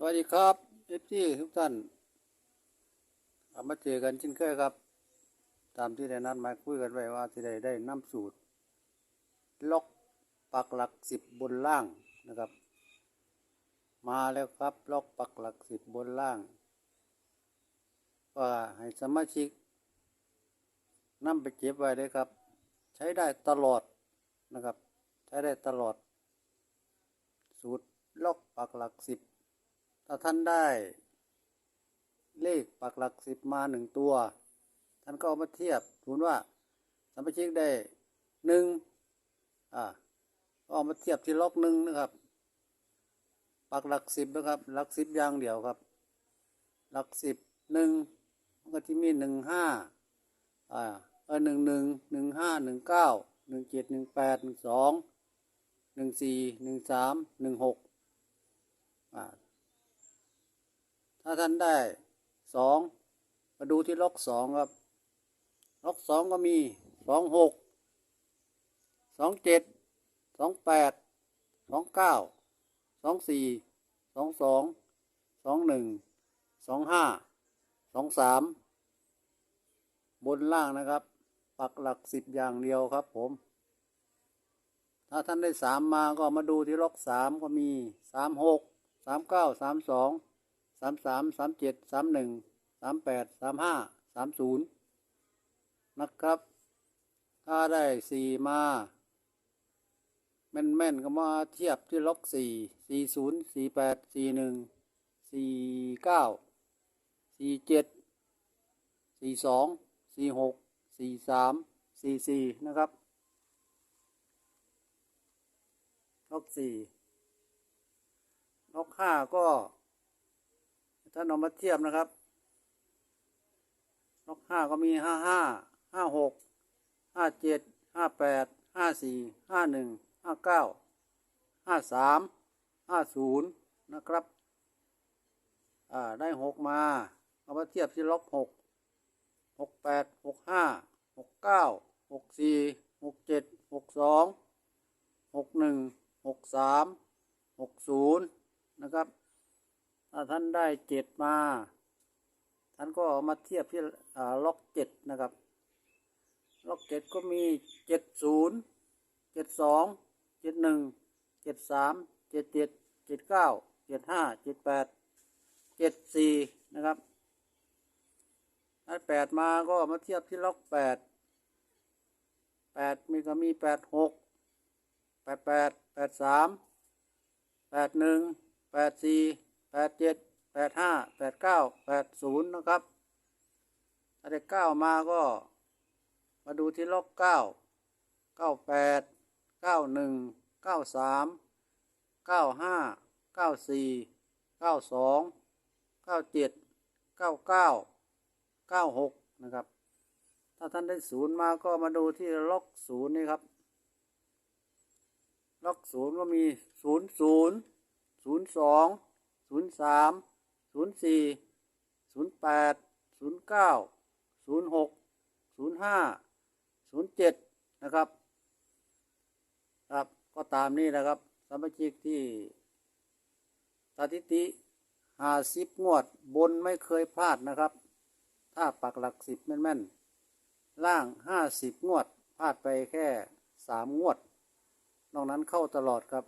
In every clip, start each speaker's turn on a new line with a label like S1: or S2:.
S1: สวัสดีครับเอฟซีทุกท่านกลับมาเจอกันเช่นเคยครับ ตามที่ได้นัดหมายคุยกันไว้ว่าที่ได้ได้นำสูตร ล็อกปักหลักสิบบนล่างนะครับ มาแล้วครับ ล็อกปักหลักสิบบนล่างว่าให้สมาชิกนำไปเก็บไว้เลยครับ ใช้ได้ตลอดนะครับ ใช้ได้ตลอด สูตรล็อกปักหลักสิบ ถ้าท่านได้เลขปักหลักสิบมาหนึ่งตัว ท่านก็เอามาเทียบสมมติว่าสมาชิกได้หนึ่งอ่าก็เอามาเทียบที่ล็อกหนึ่งนะครับ ปักหลักสิบนะครับ หลักสิบอย่างเดียวครับ หลักสิบหนึ่งมันก็ที่มีหนึ่งห้าอ่าเออหนึ่งหนึ่งหนึ่งห้าหนึ่งเก้าหนึ่งเจ็ดหนึ่งแปดหนึ่งสองหนึ่งสี่หนึ่งสามหนึ่งหกอ่า ถ้าท่านได้สองมาดูที่ล็อกสองครับล็อกสองก็มีสองหกสองเจ็ดสองแปดสองเก้าสองสี่สองสองสองหนึ่งสองห้าสองสามบนล่างนะครับ ปักหลักสิบอย่างเดียวครับผม ถ้าท่านได้สามมาก็มาดูที่ล็อกสามก็มีสามหกสามเก้าสามสอง สามสามสามเจ็ดสามหนึ่งสามแปดสามห้าสามศูนย์นะครับ ถ้าได้สี่มาแม่นแม่นๆก็มาเทียบที่ล็อกสี่สี่ศูนย์สี่แปดสี่หนึ่งสี่เก้าสี่เจ็ดสี่สองสี่หกสี่สามสี่สี่นะครับล็อกสี่ล็อกห้าก็ ถ้าเรามาเทียบนะครับล็อกห้าก็มีห้าห้าห้าหกห้าเจ็ดห้าแปดห้าสี่ห้าหนึ่งห้าเก้าห้าสามห้าศูนย์นะครับ อ่า ได้หกมา เอามาเทียบที่ล็อกหกหกแปดหกห้าหกเก้าหกสี่หกเจ็ดหกสองหกหนึ่งหกสามหกศูนย์นะครับ ถ้าท่านได้เจ็ดมา ท่านก็เอามาเทียบที่ล็อกเจ็ดนะครับ ล็อกเจ็ดก็มีเจ็ดศูนย์เจ็ดสองเจ็ดหนึ่งเจ็ดสามเจ็ดเจ็ดเจ็ดเก้าเจ็ดห้าเจ็ดแปดเจ็ดสี่นะครับได้แปดมาก็มาเทียบที่ล็อกแปดแปดมีก็มีแปดหกแปดแปดแปดสามแปดหนึ่งแปดสี่ แปดเจ็ดแปดห้าแปดเก้าแปดศูนย์นะครับถ้าได้เก้ามาก็ มาดูที่ล็อกเก้าเก้าแปดเก้าหนึ่งเก้าสามเก้าห้าเก้าสี่เก้าสองเก้าเจ็ดเก้าเก้าเก้าหกนะครับ ถ้าท่านได้ศูนย์มาก็มาดูที่ล็อกศูนย์นี่ครับ ล็อกศูนย์ก็มีศูนย์ศูนย์ศูนย์สอง ศูนย์สามศูนย์สี่ศูนย์แปดศูนย์เก้าศูนย์หกศูนย์ห้าศูนย์เจ็ดนะครับครับก็ตามนี้นะครับสมาชิกที่สถิติหาสิบงวดบนไม่เคยพลาดนะครับ ถ้าปักหลักสิบแม่นๆ ล่างห้าสิบงวด พลาดไปแค่สามงวด นอกนั้นเข้าตลอดครับ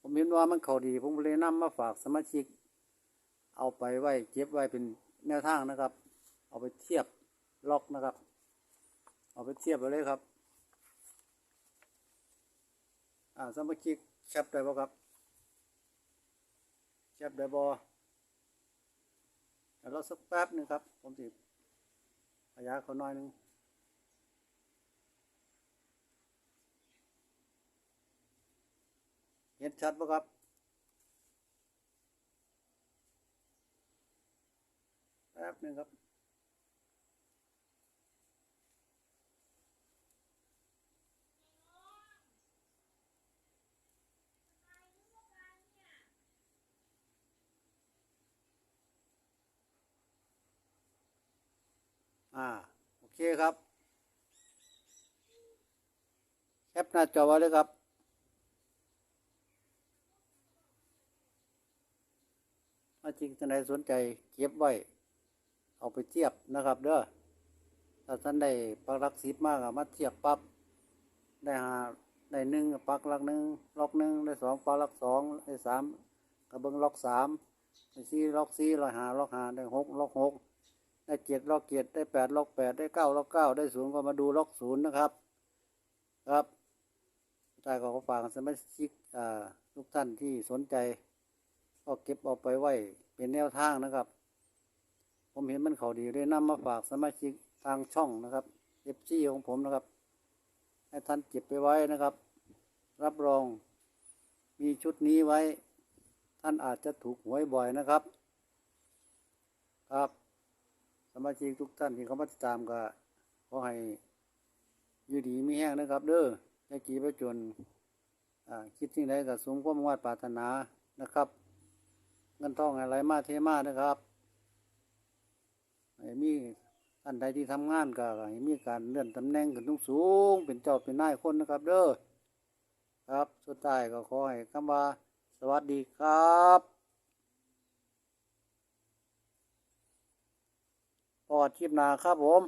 S1: ผมเห็นว่ามันเข้าดี ผมเลยนำมาฝากสมาชิก เอาไปไว้เก็บไว้เป็นแนวทางนะครับ เอาไปเทียบล็อกนะครับ เอาไปเทียบไปเลยครับ อ่าสมาชิกแคปได้บ่ครับแคปได้บ่เดี๋ยวเราสักแป๊บหนึงครับ ผมสิขยายเขาน่อยหนึง เห็นชัดปะครับ แป๊บหนึ่งครับ อ่า โอเคครับ แคปหน้าจอไว้เลยครับ ชิกท่านใดสนใจเก็บไว้ เอาไปเทียบนะครับ เด้อถ้าท่านได้ปักหลักสิบมากอะมาเทียบปั๊บได้หาได้หนึ่งปักหลักหนึ่งล็อกหนึ่งได้สองปักหลักสองได้สามกระเบิงล็อกสามได้สี่ล็อกสี่ร้อยหาล็อกหาได้หกล็อกหกได้เจ็ดล็อกเจ็ดได้แปดล็อกแปดได้เก้าล็อกเก้าได้ศูนย์ก็มาดูล็อกศูนย์นะครับ ครับใต้ก็ขอฝากสมาชิกอ่าทุกท่านที่สนใจ ก็เก็บเอาไปไว้เป็นแนวทางนะครับ ผมเห็นมันเขาดีเลยนำมาฝากสมาชิกทางช่องนะครับเอฟซีของผมนะครับ ให้ท่านเก็บไปไว้นะครับ รับรองมีชุดนี้ไว้ ท่านอาจจะถูกหวยบ่อยนะครับ ครับ สมาชิกทุกท่านที่เขามาติดตามก็ขอให้อยู่ดีมีแห้งนะครับ เด้ออย่ากี่ไปจนคิดสิ่งใดก็สมความมุ่งปรารถนานะครับ เงินทองอะไรมาเทมานะครับให้มีท่านใดที่ทำงานก็ให้มีการเลื่อนตำแหน่งขึ้นสูง เป็นเจ้าเป็นนายคนนะครับ เด้อครับสุดท้ายก็ขอให้คำว่า สวัสดีครับพอดคลิปนาครับผม